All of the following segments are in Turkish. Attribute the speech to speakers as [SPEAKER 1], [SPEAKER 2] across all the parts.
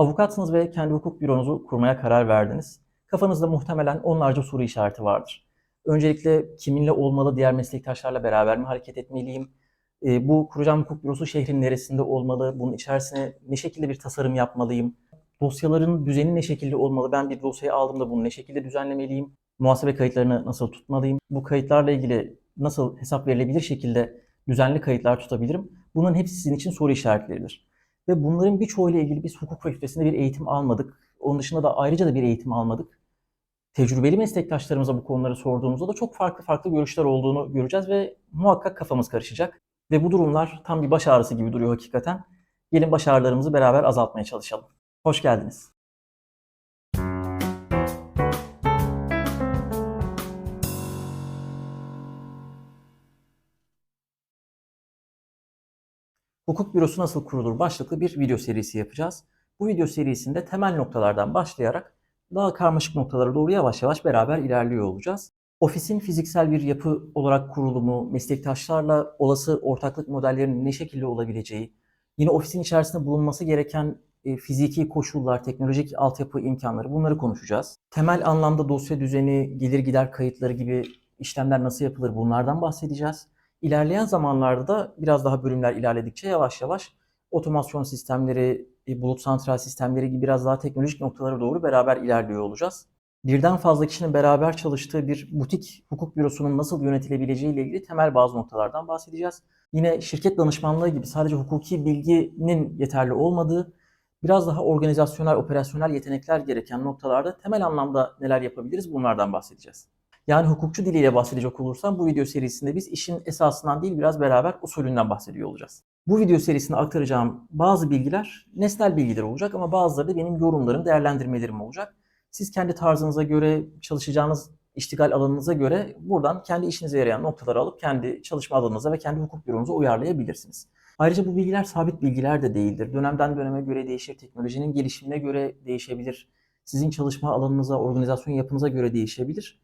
[SPEAKER 1] Avukatsınız ve kendi hukuk büronuzu kurmaya karar verdiniz. Kafanızda muhtemelen onlarca soru işareti vardır. Öncelikle kiminle olmalı, diğer meslektaşlarla beraber mi hareket etmeliyim? E, bu kuracağım hukuk bürosu şehrin neresinde olmalı? Bunun içerisine ne şekilde bir tasarım yapmalıyım? Dosyaların düzeni ne şekilde olmalı? Ben bir dosyayı aldığımda bunu ne şekilde düzenlemeliyim? Muhasebe kayıtlarını nasıl tutmalıyım? Bu kayıtlarla ilgili nasıl hesap verilebilir şekilde düzenli kayıtlar tutabilirim? Bunların hepsi sizin için soru işaretleridir. Ve bunların birçoğuyla ilgili biz hukuk fakültesinde bir eğitim almadık. Onun dışında da ayrıca da bir eğitim almadık. Tecrübeli meslektaşlarımıza bu konuları sorduğumuzda da çok farklı farklı görüşler olduğunu göreceğiz ve muhakkak kafamız karışacak. Ve bu durumlar tam bir baş ağrısı gibi duruyor hakikaten. Gelin baş ağrılarımızı beraber azaltmaya çalışalım. Hoş geldiniz. Hukuk bürosu nasıl kurulur başlıklı bir video serisi yapacağız. Bu video serisinde temel noktalardan başlayarak daha karmaşık noktalara doğru yavaş yavaş beraber ilerliyor olacağız. Ofisin fiziksel bir yapı olarak kurulumu, meslektaşlarla olası ortaklık modellerinin ne şekilde olabileceği, yine ofisin içerisinde bulunması gereken e, fiziki koşullar, teknolojik altyapı imkanları bunları konuşacağız. Temel anlamda dosya düzeni, gelir gider kayıtları gibi işlemler nasıl yapılır bunlardan bahsedeceğiz. İlerleyen zamanlarda da biraz daha bölümler ilerledikçe yavaş yavaş otomasyon sistemleri, e, bulut santral sistemleri gibi biraz daha teknolojik noktalara doğru beraber ilerliyor olacağız. Birden fazla kişinin beraber çalıştığı bir butik hukuk bürosunun nasıl yönetilebileceği ile ilgili temel bazı noktalardan bahsedeceğiz. Yine şirket danışmanlığı gibi sadece hukuki bilginin yeterli olmadığı, biraz daha organizasyonel, operasyonel yetenekler gereken noktalarda temel anlamda neler yapabiliriz bunlardan bahsedeceğiz. Yani hukukçu diliyle bahsedecek olursam bu video serisinde biz işin esasından değil biraz beraber usulünden bahsediyor olacağız. Bu video serisinde aktaracağım bazı bilgiler nesnel bilgiler olacak ama bazıları da benim yorumlarım, değerlendirmelerim olacak. Siz kendi tarzınıza göre, çalışacağınız iştigal alanınıza göre buradan kendi işinize yarayan noktaları alıp kendi çalışma alanınıza ve kendi hukuk büronuza uyarlayabilirsiniz. Ayrıca bu bilgiler sabit bilgiler de değildir. Dönemden döneme göre değişir, teknolojinin gelişimine göre değişebilir. Sizin çalışma alanınıza, organizasyon yapınıza göre değişebilir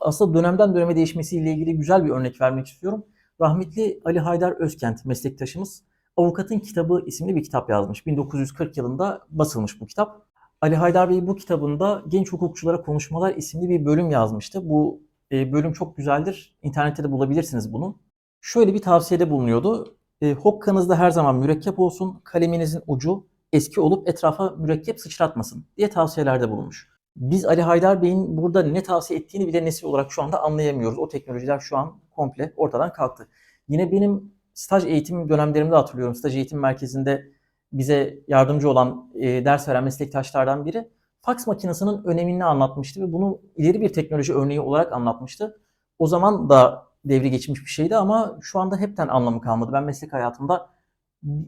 [SPEAKER 1] aslında dönemden döneme değişmesiyle ilgili güzel bir örnek vermek istiyorum. Rahmetli Ali Haydar Özkent meslektaşımız Avukatın Kitabı isimli bir kitap yazmış. 1940 yılında basılmış bu kitap. Ali Haydar Bey bu kitabında Genç Hukukçulara Konuşmalar isimli bir bölüm yazmıştı. Bu e, bölüm çok güzeldir. İnternette de bulabilirsiniz bunu. Şöyle bir tavsiyede bulunuyordu. E, hokkanızda her zaman mürekkep olsun, kaleminizin ucu eski olup etrafa mürekkep sıçratmasın diye tavsiyelerde bulunmuş biz Ali Haydar Bey'in burada ne tavsiye ettiğini bile nesil olarak şu anda anlayamıyoruz. O teknolojiler şu an komple ortadan kalktı. Yine benim staj eğitim dönemlerimde hatırlıyorum. Staj eğitim merkezinde bize yardımcı olan e, ders veren meslektaşlardan biri faks makinesinin önemini anlatmıştı ve bunu ileri bir teknoloji örneği olarak anlatmıştı. O zaman da devri geçmiş bir şeydi ama şu anda hepten anlamı kalmadı. Ben meslek hayatımda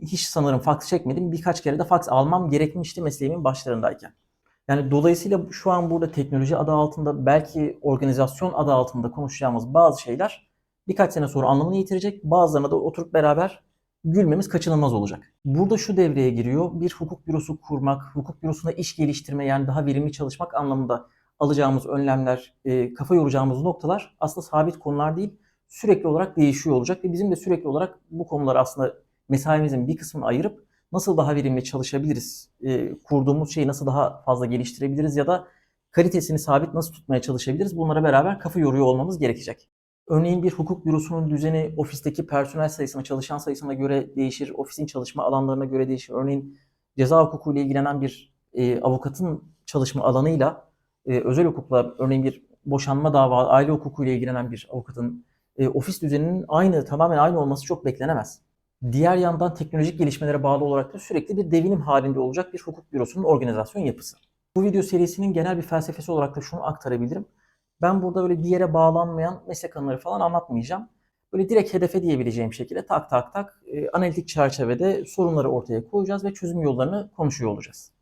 [SPEAKER 1] hiç sanırım faks çekmedim. Birkaç kere de faks almam gerekmişti mesleğimin başlarındayken. Yani dolayısıyla şu an burada teknoloji adı altında belki organizasyon adı altında konuşacağımız bazı şeyler birkaç sene sonra anlamını yitirecek. Bazılarına da oturup beraber gülmemiz kaçınılmaz olacak. Burada şu devreye giriyor. Bir hukuk bürosu kurmak, hukuk bürosunda iş geliştirme yani daha verimli çalışmak anlamında alacağımız önlemler, e, kafa yoracağımız noktalar aslında sabit konular değil. Sürekli olarak değişiyor olacak ve bizim de sürekli olarak bu konuları aslında mesaimizin bir kısmını ayırıp nasıl daha verimli çalışabiliriz, e, kurduğumuz şeyi nasıl daha fazla geliştirebiliriz ya da kalitesini sabit nasıl tutmaya çalışabiliriz bunlara beraber kafa yoruyor olmamız gerekecek. Örneğin bir hukuk bürosunun düzeni ofisteki personel sayısına, çalışan sayısına göre değişir, ofisin çalışma alanlarına göre değişir. Örneğin ceza hukuku ile ilgilenen bir e, avukatın çalışma alanıyla e, özel hukukla örneğin bir boşanma dava, aile hukuku ile ilgilenen bir avukatın e, ofis düzeninin aynı, tamamen aynı olması çok beklenemez. Diğer yandan teknolojik gelişmelere bağlı olarak da sürekli bir devinim halinde olacak bir hukuk bürosunun organizasyon yapısı. Bu video serisinin genel bir felsefesi olarak da şunu aktarabilirim. Ben burada öyle bir yere bağlanmayan meslek anıları falan anlatmayacağım. Böyle direkt hedefe diyebileceğim şekilde tak tak tak e, analitik çerçevede sorunları ortaya koyacağız ve çözüm yollarını konuşuyor olacağız.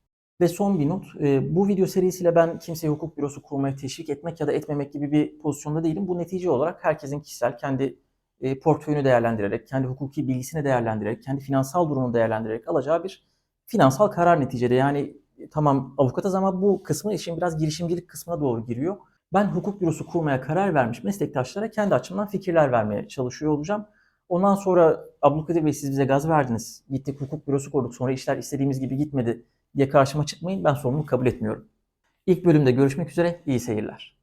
[SPEAKER 1] Ve son bir not, e, bu video serisiyle ben kimseyi hukuk bürosu kurmaya teşvik etmek ya da etmemek gibi bir pozisyonda değilim. Bu netice olarak herkesin kişisel kendi e, portföyünü değerlendirerek, kendi hukuki bilgisini değerlendirerek, kendi finansal durumunu değerlendirerek alacağı bir finansal karar neticede. Yani e, tamam avukatız ama bu kısmı işin biraz girişimcilik kısmına doğru giriyor. Ben hukuk bürosu kurmaya karar vermiş meslektaşlara kendi açımdan fikirler vermeye çalışıyor olacağım. Ondan sonra Abdülkadir Bey siz bize gaz verdiniz. Gittik hukuk bürosu kurduk. Sonra işler istediğimiz gibi gitmedi diye karşıma çıkmayın. Ben sorumluluk kabul etmiyorum. İlk bölümde görüşmek üzere. İyi seyirler.